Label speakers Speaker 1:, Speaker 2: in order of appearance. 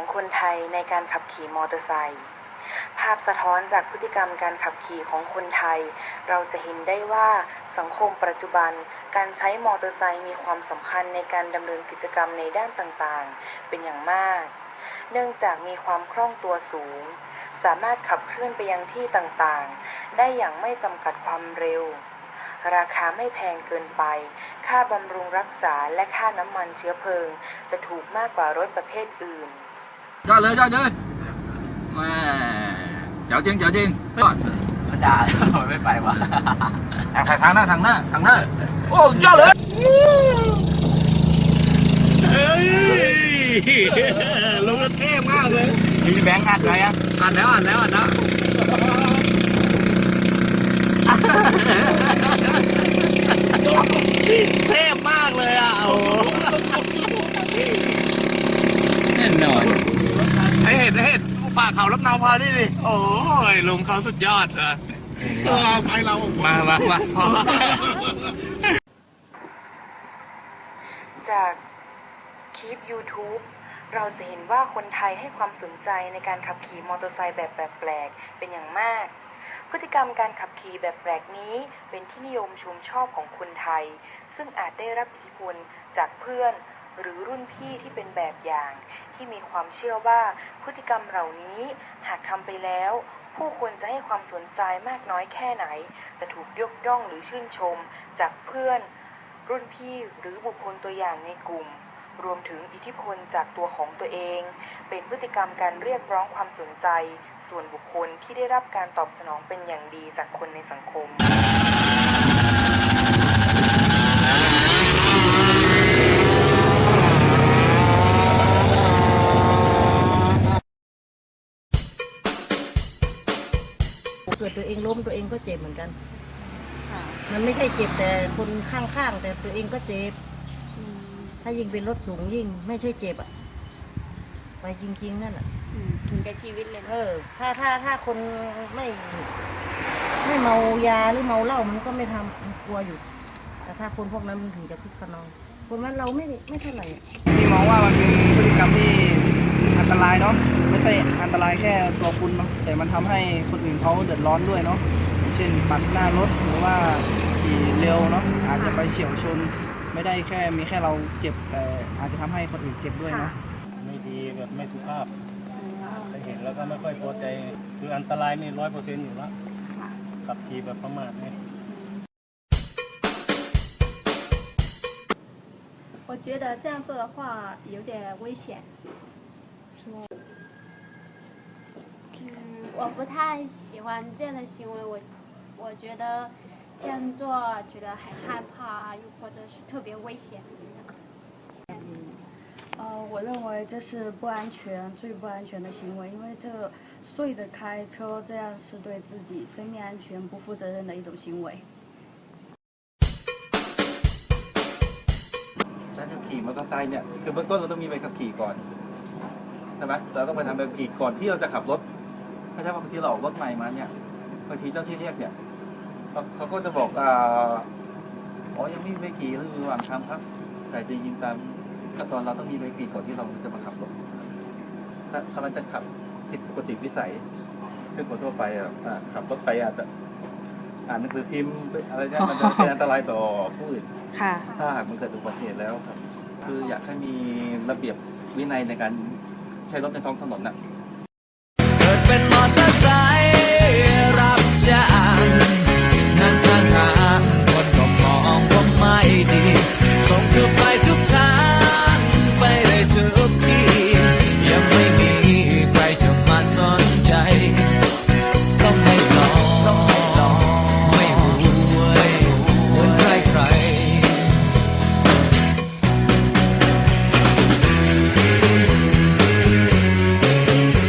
Speaker 1: ของคนไทยในการขับขี่มอเตอร์ไซค์ภาพสะท้อนจากพฤติกรรมการขับขี่ของคนไทย เราจะเห็นได้ว่าสังคมปัจจุบัน การใช้มอเตอร์ไซค์มีความสำคัญในการดำเนินกิจกรรมในด้านต่างๆ เป็นอย่างมาก เนื่องจากมีความคล่องตัวสูง สามารถขับเคลื่อนไปยังที่ต่างๆ ได้อย่างไม่จำกัดความเร็ว ราคาไม่แพงเกินไป ค่าบำรุงรักษาและค่าน้ำมันเชื้อเพลิง จะถูกมากกว่ารถประเภทอื่น
Speaker 2: ยอดเลยยอดเลยแม่เจ๋วจริงเจ๋วจริงยอด
Speaker 3: มันด่าทำไมไม่ไปวะ
Speaker 2: ทางทางหน้าทางหน้าทางหน้าโอ้ยอดเลย
Speaker 3: ลงแล้วเท่มากเลยมีแบงค์อัดไว้อะอัดแล้วอัดแล้วอัดแล้วเท่มากเลยอะโอ้
Speaker 2: แน่นอน
Speaker 3: ให้เห็นให้เห็นป่า เขาลำเนาพานี่ดิโอ้ยลุงเขาสุดยอดอะไฟเรามามามาพอ
Speaker 1: จากคลิป YouTube เราจะเห็นว่าคนไทยให้ความสนใจในการขับขี่มอเตอร์ไซค์แบบแปลกๆเป็นอย่างมาก พฤติกรรมการขับขี่แบบแปลกนี้เป็นที่นิยมชมชอบของคนไทย ซึ่งอาจได้รับอิทธิพลจากเพื่อน หรือรุ่นพี่ที่เป็นแบบอย่าง ที่มีความเชื่อว่าพฤติกรรมเหล่านี้หากทำไปแล้ว ผู้คนจะให้ความสนใจมากน้อยแค่ไหน จะถูกยกย่องหรือชื่นชม จากเพื่อน รุ่นพี่หรือบุคคลตัวอย่างในกลุ่ม รวมถึงอิทธิพลจากตัวของตัวเอง เป็นพฤติกรรมการเรียกร้องความสนใจ ส่วนบุคคลที่ได้รับการตอบสนองเป็นอย่างดีจากคนในสังคม
Speaker 4: เกิดตัวเองล้มตัวเองก็เจ็บเหมือนกันมันไม่ใช่เจ็บแต่คนข้างๆแต่ตัวเองก็เจ็บถ้ายิ่งเป็นรถสูงยิ่งไม่ใช่เจ็บอะไปจริงๆนั่นแหละ
Speaker 5: ถึงกับชีวิตเลย
Speaker 4: เออถ้าถ้าถ้าคนไม่ ไม่เมายาหรือเมาเหล้ามันก็ไม่ทำมันกลัวอยู่ แต่ถ้าคนพวกนั้นมันถึงจะคึกขนองคนนั้นเราไม่ไม่เท่าไหร่อะ
Speaker 6: พี่มองว่ามันเป็นพฤติกรรมที่อันตรายเนาะไม่ ใช่อันตรายแค่ตัวคุณเนาะแต่มันทำให้คนอื่นเขาเดือดร้อนด้วยเนาะอย่างเช่นปัดหน้ารถหรือว่าขี่เร็วเนาะอาจจะไปเฉียวชน ไม่ได้แค่มีแค่เราเจ็บแต่อาจจะทำให้คนอื่นเจ็บด้วยเนาะ
Speaker 7: ไม่ดีแบบไม่สุภาพไปเห็นแล้วก็ไม่ค่อยพอใจ คืออันตรายนี่ร้อยเปอร์เซ็นต์อยู่แล้วขับขี่แบบประมาทเนี่ย
Speaker 5: 我觉得这样做的话有点危险。 嗯，我不太喜欢这样的行为，我我觉得这样做觉得很害怕，又或者是特别危险。
Speaker 8: 呃，我认为这是不安全、最不安全的行为，因为这睡着开车，这样是对自己生命安全不负责任的一种行为。
Speaker 2: การขับขี่มอเตอร์ไซค์เนี่ยคือเบื้องต้นเราต้องมีใบขับขี่ก่อนใช่ไหมเราต้องไปทำใบขับขี่ก่อนที่เราจะขับรถ ไม่ใช่ว่าบางทีเราออกรถใหม่มาเนี่ยบางทีเจ้าที่เรียกเนี่ยเขาเขาก็จะบอกอ่าอ๋อยังไม่มีใบขับขี่หรือระหว่างทำครับ แต่จริงๆตามขั้นตอนเราต้องมีใบขับขี่ก่อนที่เราจะมาขับรถถ้าถ้าเราจะขับผิดปกติวิสัยคือคนทั่วไปอะอ่าขับรถไปอาจจะอ่านหนังสือพิมพ์อะไรเนี่ยมันจะเป็นอันตรายต่อผู้อื่น
Speaker 5: ค่ะ
Speaker 2: ถ้าหากมันเกิดอุบัติเหตุแล้วครับ คืออยากให้มีระเบียบวินัยในการใช้รถในท้องถนนน่ะ open my